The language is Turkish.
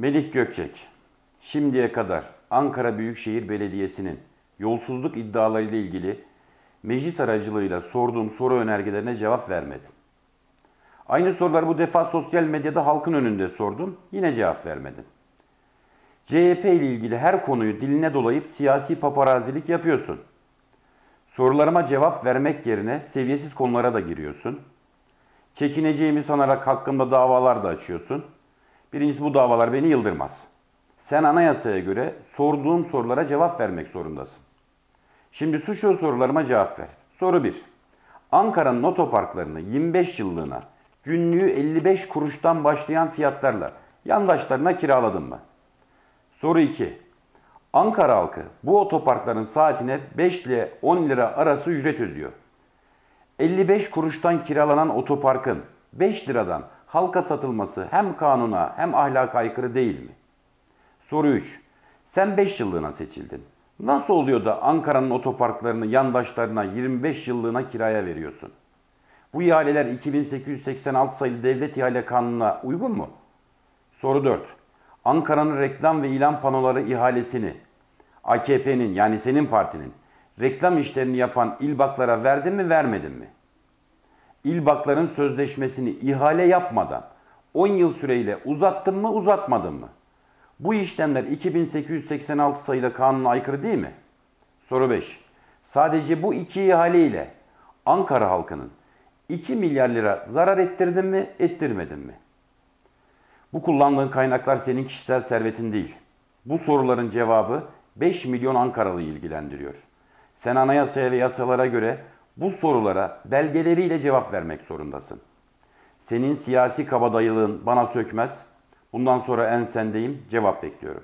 Melih Gökçek, şimdiye kadar Ankara Büyükşehir Belediyesi'nin yolsuzluk iddialarıyla ilgili meclis aracılığıyla sorduğum soru önergelerine cevap vermedi. Aynı soruları bu defa sosyal medyada halkın önünde sordum, yine cevap vermedin. CHP ile ilgili her konuyu diline dolayıp siyasi paparazilik yapıyorsun. Sorularıma cevap vermek yerine seviyesiz konulara da giriyorsun. Çekineceğimi sanarak hakkımda davalar da açıyorsun. Birincisi bu davalar beni yıldırmaz. Sen anayasaya göre sorduğum sorulara cevap vermek zorundasın. Şimdi suçlu sorularıma cevap ver. Soru 1. Ankara'nın otoparklarını 25 yıllığına günlüğü 55 kuruştan başlayan fiyatlarla yandaşlarına kiraladın mı? Soru 2. Ankara halkı bu otoparkların saatine 5 ile 10 lira arası ücret ödüyor. 55 kuruştan kiralanan otoparkın 5 liradan halka satılması hem kanuna hem ahlaka aykırı değil mi? Soru 3. Sen 5 yıllığına seçildin. Nasıl oluyor da Ankara'nın otoparklarını yandaşlarına 25 yıllığına kiraya veriyorsun? Bu ihaleler 2886 sayılı Devlet İhale Kanunu'na uygun mu? Soru 4. Ankara'nın reklam ve ilan panoları ihalesini AKP'nin yani senin partinin reklam işlerini yapan ilbaklara verdin mi vermedin mi? İlbakların sözleşmesini ihale yapmadan 10 yıl süreyle uzattın mı uzatmadın mı? Bu işlemler 2886 sayılı kanuna aykırı değil mi? Soru 5. Sadece bu iki ihale ile Ankara halkının 2 milyar lira zarar ettirdin mi, ettirmedin mi? Bu kullandığın kaynaklar senin kişisel servetin değil. Bu soruların cevabı 5 milyon Ankaralı ilgilendiriyor. Sen anayasaya ve yasalara göre bu sorulara belgeleriyle cevap vermek zorundasın. Senin siyasi kabadayılığın bana sökmez. Bundan sonra ensendeyim, cevap bekliyorum.